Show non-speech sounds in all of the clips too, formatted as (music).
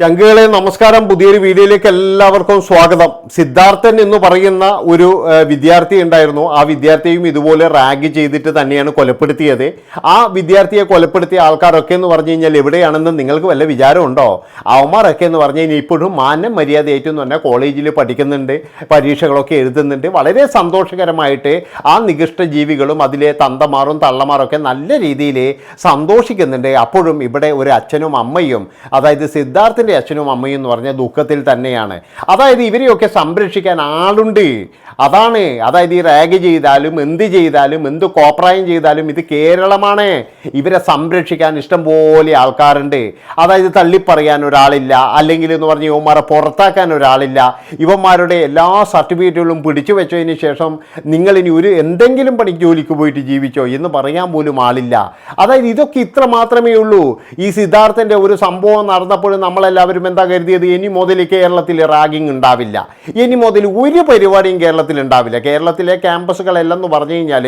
ചങ്കുകളെ നമസ്കാരം പുതിയൊരു വീഡിയോയിലേക്ക് എല്ലാവർക്കും സ്വാഗതം. സിദ്ധാർത്ഥൻ എന്ന് പറയുന്ന ഒരു വിദ്യാർത്ഥി ഉണ്ടായിരുന്നു. ആ വിദ്യാർത്ഥിയും ഇതുപോലെ റാഗ് ചെയ്തിട്ട് തന്നെയാണ് കൊലപ്പെടുത്തിയത്. ആ വിദ്യാർത്ഥിയെ കൊലപ്പെടുത്തിയ ആൾക്കാരൊക്കെ എന്ന് പറഞ്ഞു കഴിഞ്ഞാൽ എവിടെയാണെന്ന് നിങ്ങൾക്ക് വല്ല വിചാരമുണ്ടോ? അവന്മാരൊക്കെ എന്ന് പറഞ്ഞു കഴിഞ്ഞാൽ ഇപ്പോഴും മാന്യം മര്യാദയായിട്ടും തന്നെ കോളേജിൽ പഠിക്കുന്നുണ്ട് പരീക്ഷകളൊക്കെ എഴുതുന്നുണ്ട്. വളരെ സന്തോഷകരമായിട്ട് ആ നികൃഷ്ട ജീവികളും അതിലെ തന്തമാറും തള്ളമാറൊക്കെ നല്ല രീതിയിൽ സന്തോഷിക്കുന്നുണ്ട്. അപ്പോഴും ഇവിടെ ഒരു അച്ഛനും അമ്മയും അതായത് സിദ്ധാർത്ഥിന്റെ അച്ഛനും അമ്മയും എന്ന് പറഞ്ഞ ദുഃഖത്തിൽ തന്നെയാണ്. അതായത് ഇവരെയൊക്കെ സംരക്ഷിക്കാൻ ആളുണ്ട്. അതാണ് അതായത് ഈ റാഗ് ചെയ്താലും എന്ത് ചെയ്താലും എന്ത് കോപ്രായം ചെയ്താലും ഇത് കേരളമാണ്. ഇവരെ സംരക്ഷിക്കാൻ ഇഷ്ടംപോലെ ആൾക്കാരുണ്ട്. അതായത് തള്ളിപ്പറയാൻ ഒരാളില്ല അല്ലെങ്കിൽ എന്ന് പറഞ്ഞ് ഇവന്മാരെ പുറത്താക്കാൻ ഒരാളില്ല. ഇവന്മാരുടെ എല്ലാ സർട്ടിഫിക്കറ്റുകളും പിടിച്ചു വെച്ചതിന് ശേഷം നിങ്ങളിനി ഒരു എന്തെങ്കിലും പണി ജോലിക്ക് പോയിട്ട് ജീവിച്ചോ എന്ന് പറയാൻ പോലും ആളില്ല. അതായത് ഇതൊക്കെ ഇത്ര മാത്രമേ ഉള്ളൂ. ഈ സിദ്ധാർത്ഥന്റെ ഒരു സംഭവം നടന്നപ്പോഴും നമ്മളെല്ലാവരും എന്താ കരുതിയത്? ഇനി മുതൽ കേരളത്തിൽ റാഗിങ് ഉണ്ടാവില്ല. ഇനി മുതൽ ഒരു പരിപാടിയും കേരളത്തിൽ ഉണ്ടാവില്ല. കേരളത്തിലെ ക്യാമ്പസുകളെല്ലാം എന്ന് പറഞ്ഞു കഴിഞ്ഞാൽ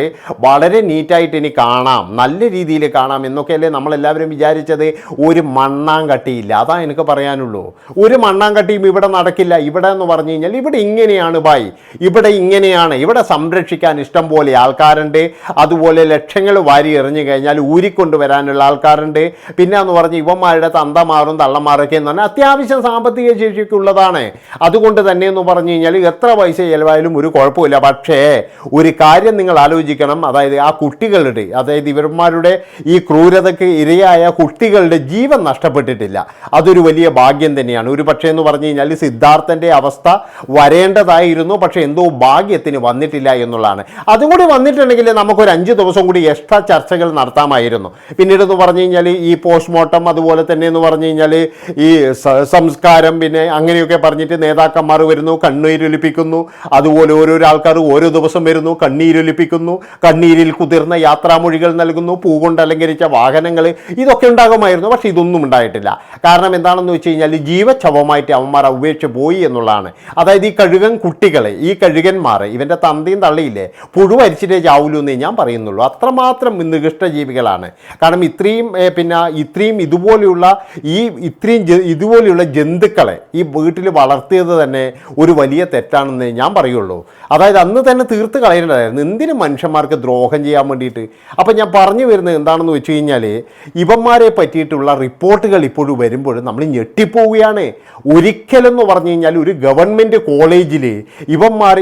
വളരെ നീറ്റായിട്ട് ഇനി കാണാം. നല്ല രീതിയിൽ കാണാം എന്നൊക്കെയല്ലേ നമ്മളെല്ലാവരും വിചാരിച്ചത്. ഒരു മണ്ണാങ്കട്ടിയില്ല. അതാ എനിക്ക് പറയാനുള്ളൂ. ഒരു മണ്ണാങ്കട്ടിയും ഇവിടെ നടക്കില്ല. ഇവിടെ എന്ന് പറഞ്ഞു കഴിഞ്ഞാൽ ഇവിടെ ഇങ്ങനെയാണ് ബായ് ഇവിടെ ഇങ്ങനെയാണ്. ഇവിടെ സംരക്ഷിക്കാൻ ഇഷ്ടം പോലെ ആൾക്കാരുണ്ട്. അതുപോലെ ലക്ഷങ്ങൾ വാരി എറിഞ്ഞു കഴിഞ്ഞാൽ ഊരിക്കൊണ്ടുവരാനുള്ള ആൾക്കാരുണ്ട്. പിന്നെ എന്ന് പറഞ്ഞ് ഇവന്മാരുടെ തന്തമാറും തള്ളമാറൊക്കെ എന്ന് പറഞ്ഞാൽ അത്യാവശ്യം സാമ്പത്തിക ശേഷിയൊക്കെ ഉള്ളതാണ് അതുകൊണ്ട് തന്നെ എന്ന് പറഞ്ഞു കഴിഞ്ഞാൽ എത്ര പൈസ ചിലവായാലും ഒരു കുഴപ്പമില്ല. പക്ഷേ ഒരു കാര്യം നിങ്ങൾ ആലോചിക്കണം. അതായത് ആ കുട്ടികളുടെ അതായത് ഇവന്മാരുടെ ഈ ക്രൂരതയ്ക്ക് ഇരയായ കുട്ടികളുടെ ജീവൻ നഷ്ടപ്പെട്ടിട്ടില്ല. അതൊരു വലിയ ഭാഗ്യം തന്നെയാണ്. ഒരു പക്ഷേ എന്ന് പറഞ്ഞു കഴിഞ്ഞാൽ സിദ്ധാർത്ഥന്റെ അവസ്ഥ വരേണ്ടതായിരുന്നു. പക്ഷേ എന്തോ ഭാഗ്യത്തിന് വന്നിട്ടില്ല എന്നുള്ളതാണ്. അതുകൂടി വന്നിട്ടുണ്ടെങ്കിൽ നമുക്കൊരു അഞ്ച് ദിവസം കൂടി എക്സ്ട്രാ ചർച്ചകൾ നടത്താമായിരുന്നു. പിന്നീട് എന്ന് പറഞ്ഞു കഴിഞ്ഞാൽ ഈ പോസ്റ്റ്മോർട്ടം അതുപോലെ തന്നെ എന്ന് പറഞ്ഞു കഴിഞ്ഞാൽ ഈ സംസ്കാരം പിന്നെ അങ്ങനെയൊക്കെ പറഞ്ഞിട്ട് നേതാക്കന്മാർ വരുന്നു കണ്ണീരൊലിപ്പിക്കുന്നു. അതുപോലെ ഓരോരോ ആൾക്കാർ ഓരോ ദിവസം വരുന്നു കണ്ണീരൊലിപ്പിക്കുന്നു. കണ്ണീരിൽ കുതിർന്ന യാത്രാമൊഴികൾ നൽകുന്നു പൂ കൊണ്ട് അലങ്കരിച്ച വാഹനങ്ങൾ ഇതൊക്കെ ഉണ്ടാകുമായിരുന്നു പക്ഷേ ഇതൊന്നും ഉണ്ടായിട്ടില്ല. കാരണം എന്താണെന്ന് വെച്ച് കഴിഞ്ഞാൽ ജീവച്ഛവമായിട്ട് അവന്മാർ ഉപേക്ഷിച്ച് പോയി എന്നുള്ളതാണ്. അതായത് ഈ കഴുകൻ കുട്ടികളെ ഈ കഴുകന്മാർ ഇവന്റെ തന്തയും തള്ളിയില്ലേ പുഴു അരിച്ചിട്ടേ ചാവൂലൂ എന്നേ ഞാൻ പറയുന്നുള്ളൂ. അത്രമാത്രം നികൃഷ്ട ജീവികളാണ്. കാരണം ഇത്രയും പിന്നെ ഇത്രയും ഇതുപോലെയുള്ള ഈ ഇത്രയും ഇതുപോലെയുള്ള ജന്തുക്കളെ ഈ വീട്ടിൽ വളർത്തിയത് തന്നെ ഒരു വലിയ തെറ്റാണെന്ന് ഞാൻ പറയുള്ളൂ. അതായത് അന്ന് തന്നെ തീർത്ത് കളയേണ്ടതായിരുന്നു എന്തിനു മനുഷ്യന്മാർക്ക് ദ്രോഹം ചെയ്യാൻ വേണ്ടിയിട്ട്? അപ്പം ഞാൻ പറഞ്ഞു വരുന്നത് എന്താണെന്ന് വെച്ച് കഴിഞ്ഞാൽ ഇവന്മാരെ പറ്റിയിട്ടുള്ള റിപ്പോർട്ടുകൾ ഇപ്പോഴും വരുമ്പോൾ നമ്മൾ ഞെട്ടിപ്പോവുകയാണ്. ഒരിക്കലെന്ന് പറഞ്ഞു കഴിഞ്ഞാൽ ഒരു ഗവൺമെന്റ് കോളേജിൽ ഇവന്മാർ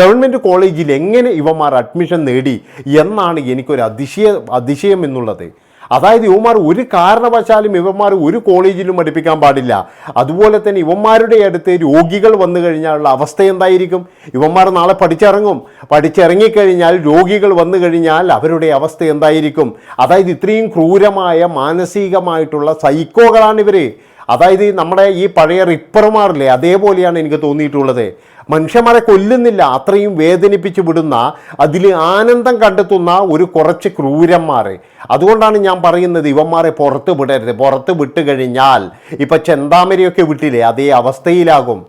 ഗവൺമെന്റ് കോളേജിൽ എങ്ങനെ ഇവന്മാർ അഡ്മിഷൻ നേടി എന്നാണ് എനിക്കൊരു അതിശയ അതിശയം എന്നുള്ളത്. അതായത് ഇവന്മാർ ഒരു കാരണവശാലും ഇവന്മാർ ഒരു കോളേജിലും പഠിപ്പിക്കാൻ പാടില്ല. അതുപോലെ തന്നെ ഇവന്മാരുടെ അടുത്ത് രോഗികൾ വന്നു കഴിഞ്ഞാലുള്ള അവസ്ഥ എന്തായിരിക്കും? ഇവന്മാർ നാളെ പഠിച്ചിറങ്ങും. പഠിച്ചിറങ്ങിക്കഴിഞ്ഞാൽ രോഗികൾ വന്നു കഴിഞ്ഞാൽ അവരുടെ അവസ്ഥ എന്തായിരിക്കും? അതായത് ഇത്രയും ക്രൂരമായ മാനസികമായിട്ടുള്ള സൈക്കോകളാണ് ഇവർ അതായത് നമ്മുടെ ഈ പഴയ റിപ്പർമാറില്ലേ അതേപോലെയാണ് എനിക്ക് തോന്നിയിട്ടുള്ളത്. മനുഷ്യന്മാരെ കൊല്ലുന്നില്ല അത്രയും വേദനിപ്പിച്ച് വിടുന്ന അതിൽ ആനന്ദം കണ്ടെത്തുന്ന ഒരു കുറച്ച് ക്രൂരന്മാർ അതുകൊണ്ടാണ് ഞാൻ പറയുന്നത് ഇവന്മാരെ പുറത്ത് വിടരുത്. പുറത്ത് വിട്ട് കഴിഞ്ഞാൽ ഇപ്പം ചെന്താമരയൊക്കെ വിട്ടില്ലേ അതേ അവസ്ഥയിലാകും.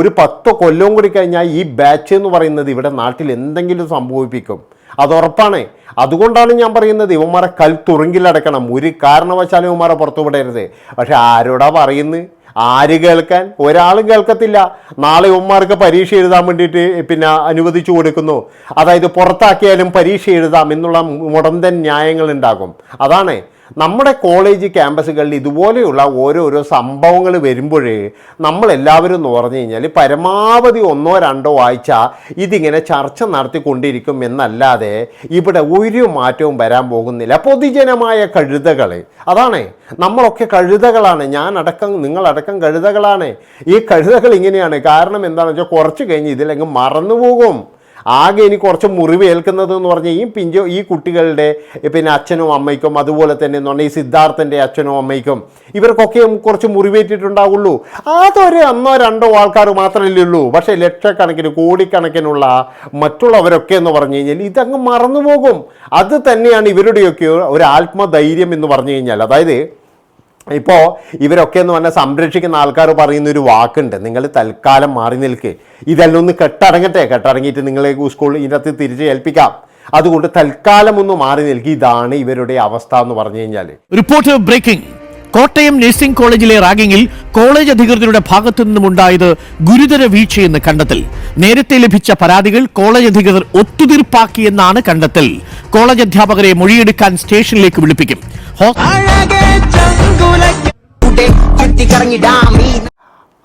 ഒരു പത്ത് കൊല്ലവും കൂടി കഴിഞ്ഞാൽ ഈ ബാച്ച് എന്ന് പറയുന്നത് ഇവിടെ നാട്ടിൽ എന്തെങ്കിലും സംഭവിപ്പിക്കും. അത് ഉറപ്പാണ്. അതുകൊണ്ടാണ് ഞാൻ പറയുന്നത് ഇവന്മാരെ കൽ തുറുങ്കിലടക്കണം ഒരു കാരണവശാലും ഇവന്മാരെ പുറത്തു വിടരുത് പക്ഷെ ആരോടാ പറയുന്നത്? ആര് കേൾക്കാൻ? ഒരാളും കേൾക്കത്തില്ല. നാളെ ഉമ്മാർക്ക് പരീക്ഷ എഴുതാൻ വേണ്ടിയിട്ട് പിന്നെ അനുവദിച്ചു കൊടുക്കുന്നു. അതായത് പുറത്താക്കിയാലും പരീക്ഷ എഴുതാം എന്നുള്ള മുടന്തൻ ന്യായങ്ങൾ ഉണ്ടാകും. അതാണ്. നമ്മുടെ കോളേജ് ക്യാമ്പസുകളിൽ ഇതുപോലെയുള്ള ഓരോരോ സംഭവങ്ങൾ വരുമ്പോഴേ നമ്മളെല്ലാവരും എന്ന് പറഞ്ഞു കഴിഞ്ഞാൽ പരമാവധി ഒന്നോ രണ്ടോ ആഴ്ച ഇതിങ്ങനെ ചർച്ച നടത്തിക്കൊണ്ടിരിക്കും എന്നല്ലാതെ ഇവിടെ ഒരു മാറ്റവും വരാൻ പോകുന്നില്ല. പൊതുജനമായ കഴുതകൾ അതാണ് നമ്മളൊക്കെ കഴുതകളാണ്. ഞാൻ അടക്കം നിങ്ങളടക്കം കഴുതകളാണ്. ഈ കഴുതകൾ ഇങ്ങനെയാണ്. കാരണം എന്താണെന്ന് വെച്ചാൽ കുറച്ച് കഴിഞ്ഞ് ഇതിലങ്ങ് മറന്നുപോകും ആകെ ഇനി കുറച്ച് മുറിവ് ഏൽക്കുന്നത് എന്ന് പറഞ്ഞാൽ ഈ പിഞ്ചോ ഈ കുട്ടികളുടെ പിന്നെ അച്ഛനും അമ്മയ്ക്കും അതുപോലെ തന്നെ എന്ന് പറഞ്ഞാൽ ഈ സിദ്ധാർത്ഥന്റെ അച്ഛനും അമ്മയ്ക്കും ഇവർക്കൊക്കെ കുറച്ച് മുറിവേറ്റിട്ടുണ്ടാവുള്ളൂ. അതൊരു അന്നോ രണ്ടോ ആൾക്കാർ മാത്രമല്ലേ ഉള്ളൂ. പക്ഷേ ലക്ഷക്കണക്കിന് കോടിക്കണക്കിനുള്ള മറ്റുള്ളവരൊക്കെ എന്ന് പറഞ്ഞു കഴിഞ്ഞാൽ ഇതങ്ങ് മറന്നു പോകും അത് തന്നെയാണ് ഇവരുടെയൊക്കെ ഒരു ആത്മധൈര്യം എന്ന് പറഞ്ഞു കഴിഞ്ഞാൽ. അതായത് ഇപ്പോൾ ഇവരൊക്കെ എന്ന് പറഞ്ഞാൽ സംരക്ഷിക്കുന്ന ആൾക്കാർ പറയുന്ന ഒരു വാക്കുണ്ട്. നിങ്ങൾ തൽക്കാലം മാറി നിൽക്ക്. ഇതെല്ലാം ഒന്ന് കെട്ടടങ്ങട്ടെ. കെട്ടടങ്ങിയിട്ട് നിങ്ങളെ സ്കൂളിൽ ഇതിനകത്ത് തിരിച്ച് ഏൽപ്പിക്കാം. അതുകൊണ്ട് തൽക്കാലം ഒന്ന് മാറി നിൽക്കുക ഇതാണ് ഇവരുടെ അവസ്ഥ എന്ന് പറഞ്ഞു കഴിഞ്ഞാൽ റിപ്പോർട്ട് ബ്രേക്കിംഗ് കോട്ടയം നഴ്സിംഗ് കോളേജിലെ റാഗിങ്ങിൽ കോളേജ് അധികൃതരുടെ ഭാഗത്തു നിന്നുമുണ്ടായത് ഗുരുതര വീഴ്ചയെന്ന് കണ്ടെത്തൽ. നേരത്തെ ലഭിച്ച പരാതികൾ കോളേജ് അധികൃതർ ഒത്തുതീർപ്പാക്കിയെന്നാണ് കണ്ടെത്തൽ. കോളേജ് അധ്യാപകരെ മൊഴിയെടുക്കാൻ സ്റ്റേഷനിലേക്ക് വിളിപ്പിക്കും.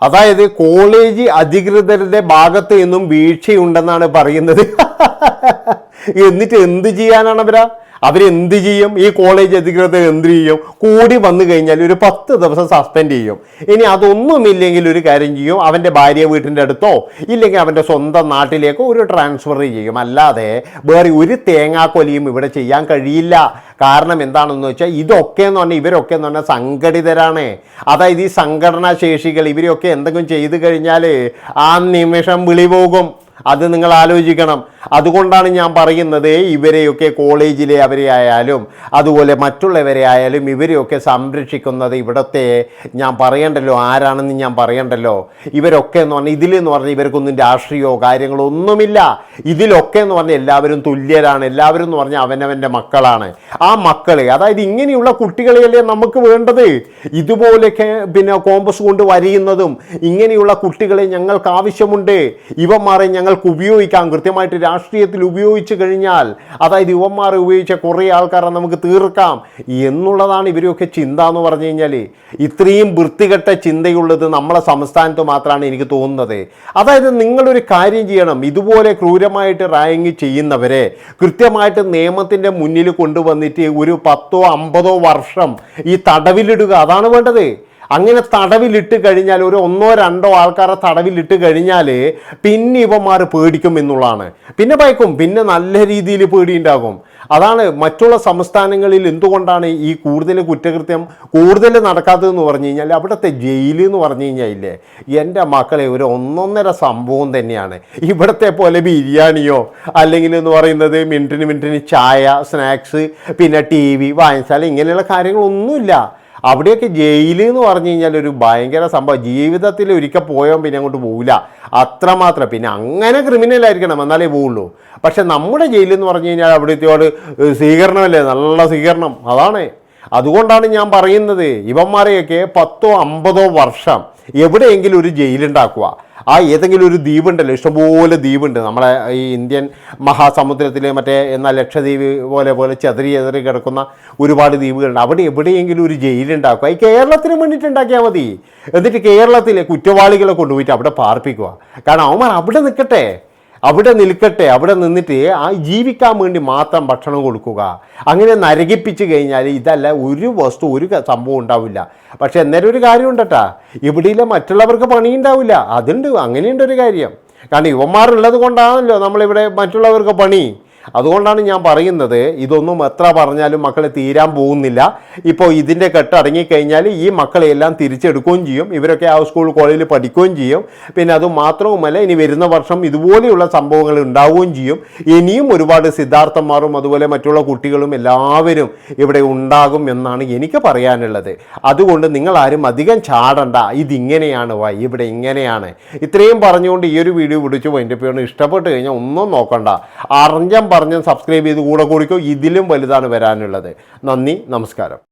അതായത് കോളേജ് അധികൃതരുടെ ഭാഗത്ത് നിന്നും വീഴ്ചയുണ്ടെന്നാണ് പറയുന്നത്. (laughs) എന്നിട്ട് എന്ത് ചെയ്യാനാണ് അവരാ? അവരെന്ത് ചെയ്യും? ഈ കോളേജ് അധികൃതർ എന്ത് ചെയ്യും? കൂടി വന്നു കഴിഞ്ഞാൽ ഒരു പത്ത് ദിവസം സസ്പെൻഡ് ചെയ്യും. ഇനി അതൊന്നുമില്ലെങ്കിൽ ഒരു കാര്യം ചെയ്യും. അവന്റെ ഭാര്യ വീട്ടിന്റെ അടുത്തോ ഇല്ലെങ്കിൽ അവന്റെ സ്വന്തം നാട്ടിലേക്കോ ഒരു ട്രാൻസ്ഫർ ചെയ്യും. അല്ലാതെ വേറെ ഒരു തേങ്ങാക്കൊലിയും ഇവിടെ ചെയ്യാൻ കഴിയില്ല. കാരണം എന്താണെന്ന് വെച്ചാൽ ഇതൊക്കെ എന്ന് പറഞ്ഞാൽ ഇവരൊക്കെ എന്ന് പറഞ്ഞാൽ സംഘടിതരാണ്. അതായത് ഈ സംഘടനാ ശേഷികൾ ഇവരെയൊക്കെ എന്തെങ്കിലും ചെയ്തു കഴിഞ്ഞാൽ ആ നിമിഷം വിളി പോകും. അത് നിങ്ങൾ ആലോചിക്കണം. അതുകൊണ്ടാണ് ഞാൻ പറയുന്നത് ഇവരെയൊക്കെ കോളേജിലെ അവരെ ആയാലും അതുപോലെ മറ്റുള്ളവരെ ആയാലും ഇവരെയൊക്കെ സംരക്ഷിക്കുന്നത് ഇവിടുത്തെ ഞാൻ പറയണ്ടല്ലോ ആരാണെന്ന് ഞാൻ പറയണ്ടല്ലോ. ഇവരൊക്കെ എന്ന് പറഞ്ഞാൽ ഇതിലെന്ന് പറഞ്ഞാൽ ഇവർക്കൊന്നും രാഷ്ട്രീയമോ കാര്യങ്ങളോ ഒന്നുമില്ല. ഇതിലൊക്കെ എന്ന് പറഞ്ഞാൽ എല്ലാവരും തുല്യരാണ്. എല്ലാവരും എന്ന് പറഞ്ഞാൽ അവനവന്റെ മക്കളാണ്. ആ മക്കളെ അതായത് ഇങ്ങനെയുള്ള കുട്ടികളെയല്ലേ നമുക്ക് വേണ്ടത്? ഇതുപോലെയൊക്കെ പിന്നെ കോമ്പസ് കൊണ്ട് വരിയുന്നതും ഇങ്ങനെയുള്ള കുട്ടികളെ ഞങ്ങൾക്ക് ആവശ്യമുണ്ട്. ഇവന്മാരെ ഞങ്ങൾക്ക് ഉപയോഗിക്കാം. കൃത്യമായിട്ട് രാഷ്ട്രീയത്തിൽ ഉപയോഗിച്ച് കഴിഞ്ഞാൽ അതായത് യുവന്മാർ ഉപയോഗിച്ച കുറേ ആൾക്കാരെ നമുക്ക് തീർക്കാം എന്നുള്ളതാണ് ഇവരെയൊക്കെ ചിന്ത എന്ന് പറഞ്ഞു കഴിഞ്ഞാൽ ഇത്രയും വൃത്തികെട്ട ചിന്തയുള്ളത് നമ്മളെ സംസ്ഥാനത്ത് മാത്രമാണ് എനിക്ക് തോന്നുന്നത്. അതായത് നിങ്ങളൊരു കാര്യം ചെയ്യണം. ഇതുപോലെ ക്രൂരമായിട്ട് റാങ്ക് ചെയ്യുന്നവരെ കൃത്യമായിട്ട് നിയമത്തിന്റെ മുന്നിൽ കൊണ്ടുവന്നിട്ട് ഒരു പത്തോ അമ്പതോ വർഷം ഈ തടവിലിടുക. അതാണ് വേണ്ടത്. അങ്ങനെ തടവിലിട്ട് കഴിഞ്ഞാൽ ഒരു ഒന്നോ രണ്ടോ ആൾക്കാരെ തടവിലിട്ട് കഴിഞ്ഞാൽ പിന്നെ ഇവന്മാർ പേടിക്കും എന്നുള്ളതാണ്. പിന്നെ ഭയക്കും പിന്നെ നല്ല രീതിയിൽ പേടിയുണ്ടാകും. അതാണ് മറ്റുള്ള സംസ്ഥാനങ്ങളിൽ എന്തുകൊണ്ടാണ് ഈ കൂടുതൽ കുറ്റകൃത്യം കൂടുതൽ നടക്കാത്തതെന്ന് പറഞ്ഞു കഴിഞ്ഞാൽ അവിടുത്തെ ജയിൽ എന്ന് പറഞ്ഞു കഴിഞ്ഞാൽ ഇല്ലേ എന്റെ മക്കളെ ഒരു ഒന്നൊന്നര സംഭവം തന്നെയാണ്. ഇവിടുത്തെ പോലെ ബിരിയാണിയോ അല്ലെങ്കിൽ എന്ന് പറയുന്നത് മിനിറ്റിന് മിനിറ്റിന് ചായ സ്നാക്സ് പിന്നെ ടി വി വായനശാല ഇങ്ങനെയുള്ള കാര്യങ്ങളൊന്നുമില്ല. അവിടെയൊക്കെ ജയിൽ എന്ന് പറഞ്ഞു കഴിഞ്ഞാൽ ഒരു ഭയങ്കര സംഭവം. ജീവിതത്തിൽ ഒരിക്കൽ പോയോ പിന്നെ അങ്ങോട്ട് പോകില്ല അത്രമാത്രം. പിന്നെ അങ്ങനെ ക്രിമിനൽ ആയിരിക്കണം എന്നാലേ പോവുള്ളൂ. പക്ഷെ നമ്മുടെ എന്ന് പറഞ്ഞു കഴിഞ്ഞാൽ അവിടുത്തെയോട് സ്വീകരണമല്ലേ? നല്ല സ്വീകരണം. അതാണ്. അതുകൊണ്ടാണ് ഞാൻ പറയുന്നത്. ഇവന്മാരെയൊക്കെ പത്തോ അമ്പതോ വർഷം എവിടെയെങ്കിലും ഒരു ജയിലുണ്ടാക്കുക ആ ഏതെങ്കിലും ഒരു ദ്വീപുണ്ടല്ലോ ഇഷ്ടംപോലെ ദ്വീപുണ്ട്. നമ്മളെ ഈ ഇന്ത്യൻ മഹാസമുദ്രത്തിൽ മറ്റേ എന്നാൽ ലക്ഷദ്വീപ് പോലെ പോലെ ചെതറി ചെതറി കിടക്കുന്ന ഒരുപാട് ദ്വീപുകളുണ്ട്. അവിടെ എവിടെയെങ്കിലും ഒരു ജയിലുണ്ടാക്കുക. ഈ കേരളത്തിന് വേണ്ടിയിട്ട് ഉണ്ടാക്കിയാൽ മതി. എന്നിട്ട് കേരളത്തിലെ കുറ്റവാളികളെ കൊണ്ടുപോയിട്ട് അവിടെ പാർപ്പിക്കുക. കാരണം അവന്മാർ അവിടെ നിൽക്കട്ടെ. അവിടെ നിൽക്കട്ടെ അവിടെ നിന്നിട്ട് ആ ജീവിക്കാൻ വേണ്ടി മാത്രം ഭക്ഷണം കൊടുക്കുക. അങ്ങനെ നരകിപ്പിച്ച് കഴിഞ്ഞാൽ ഇതല്ല ഒരു വസ്തു ഒരു സംഭവം ഉണ്ടാവില്ല. പക്ഷേ അന്നേരം ഒരു കാര്യം ഉണ്ടട്ടാ. ഇവിടെയില്ല മറ്റുള്ളവർക്ക് പണി ഉണ്ടാവില്ല അതുണ്ട് അങ്ങനെയുണ്ട് ഒരു കാര്യം. കാരണം യുവന്മാരുള്ളത് കൊണ്ടാണല്ലോ നമ്മളിവിടെ മറ്റുള്ളവർക്ക് പണി. അതുകൊണ്ടാണ് ഞാൻ പറയുന്നത് ഇതൊന്നും എത്ര പറഞ്ഞാലും മക്കളെ തീരാൻ പോകുന്നില്ല. ഇപ്പോൾ ഇതിന്റെ കെട്ട് അടങ്ങിക്കഴിഞ്ഞാൽ ഈ മക്കളെയെല്ലാം തിരിച്ചെടുക്കുകയും ചെയ്യും. ഇവരൊക്കെ ആ സ്കൂൾ കോളേജിൽ പഠിക്കുകയും ചെയ്യും. പിന്നെ അത് മാത്രവുമല്ല ഇനി വരുന്ന വർഷം ഇതുപോലെയുള്ള സംഭവങ്ങൾ ഉണ്ടാവുകയും ചെയ്യും. ഇനിയും ഒരുപാട് സിദ്ധാർത്ഥന്മാരും അതുപോലെ മറ്റുള്ള കുട്ടികളും എല്ലാവരും ഇവിടെ ഉണ്ടാകും എന്നാണ് എനിക്ക് പറയാനുള്ളത്. അതുകൊണ്ട് നിങ്ങൾ ആരും അധികം ചാടണ്ട. ഇതിങ്ങനെയാണ് വൈ ഇവിടെ ഇങ്ങനെയാണ്. ഇത്രയും പറഞ്ഞുകൊണ്ട് ഈ ഒരു വീഡിയോ പിടിച്ചു എന്റെ ഇഷ്ടപ്പെട്ട് കഴിഞ്ഞാൽ ഒന്നും നോക്കണ്ട. അറിഞ്ഞം പറഞ്ഞും സബ്സ്ക്രൈബ് ചെയ്ത് കൂടെ കൂടിക്കോ. ഇതിലും വലുതാണ് വരാനുള്ളത്. നന്ദി നമസ്കാരം.